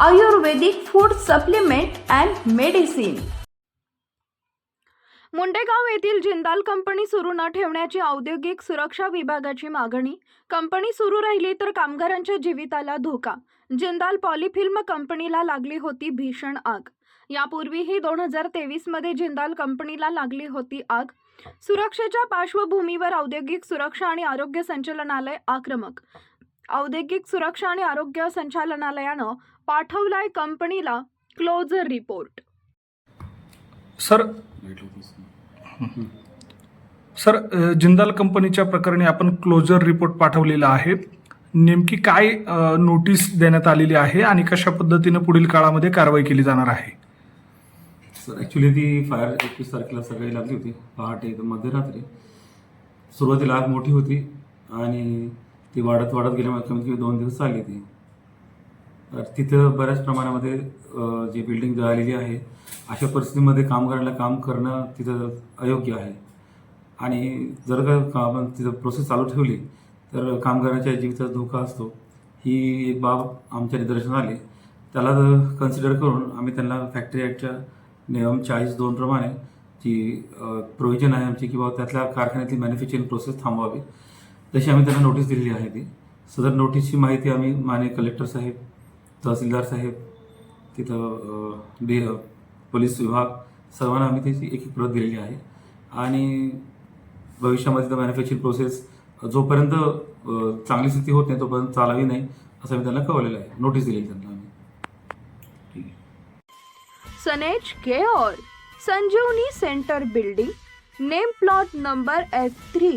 Ayurvedic food supplement and medicine. Mundegaon येथील Jindal company सुरू न ठेवण्याची औद्योगिक सुरक्षा विभागाची मागणी. कंपनी सुरू राहिली तर कामगारांच्या जीविताला धोका. जिंदाल पॉलिफिल्म कंपनीला लागली होती भीषण आग. यापूर्वीही दोन हजार तेवीसमध्ये जिंदाल कंपनीला लागली होती आग. सुरक्षेच्या पार्श्वभूमीवर औद्योगिक सुरक्षा आणि आरोग्य संचालनालय आक्रमक. औद्योगिक सुरक्षा आणि आरोग्य संचालनालयानं पाठवलाय कंपनीला closure report. Sir sir Jindal कंपनीच्या प्रकरणी आपण क्लोजर रिपोर्ट पाठवलेला आहे. नेमकी काय नोटीस देण्यात आलेली आहे आणि कशा पद्धतीनं पुढील काळामध्ये कारवाई केली जाणार आहे? सर ॲक्च्युली ती फायर एकवीस तारखेला सकाळी लागली होती. पहाटे तर मध्यरात्री. सुरुवातीला आग मोठी होती आणि ती वाढत वाढत गेल्यामुळे कमीत कमी दोन दिवस चालली ती. तर तिथं बऱ्याच प्रमाणामध्ये जी बिल्डिंग जळालेली आहे अशा परिस्थितीमध्ये कामगारांना काम करणं तिथं अयोग्य आहे. आणि जर का काम तिथं प्रोसेस चालू ठेवली तर कामगारांच्या जीविताचा धोका असतो. ही एक बाब आमच्या निदर्शनात आली. त्याला कन्सिडर करून आम्ही त्यांना फॅक्टरी ॲक्टच्या नियम चाळीस दोन प्रमाणे जी प्रोव्हिजन आहे आमची किंवा त्यातल्या कारखान्यातली मॅन्युफॅक्चरिंग प्रोसेस थांबवावी. तशी आम्ही त्यांना नोटीस दिलेली आहे ती. सदर नोटीसची माहिती आम्ही माने कलेक्टर साहेब तहसीलदार साहेब तिथं बी पोलीस विभाग सर्वांना आम्ही त्याची एक एक प्रत दिलेली आहे. आणि भविष्यामध्ये तर मॅन्युफॅक्चरिंग प्रोसेस जोपर्यंत चांगली स्थिती होत नाही तोपर्यंत चालावी नाही असं मी त्यांना कळवलेलं आहे. नोटीस दिलेली त्यांना आम्ही. ठीक आहे. सनेज care Sanjeevani centre building name plot number F three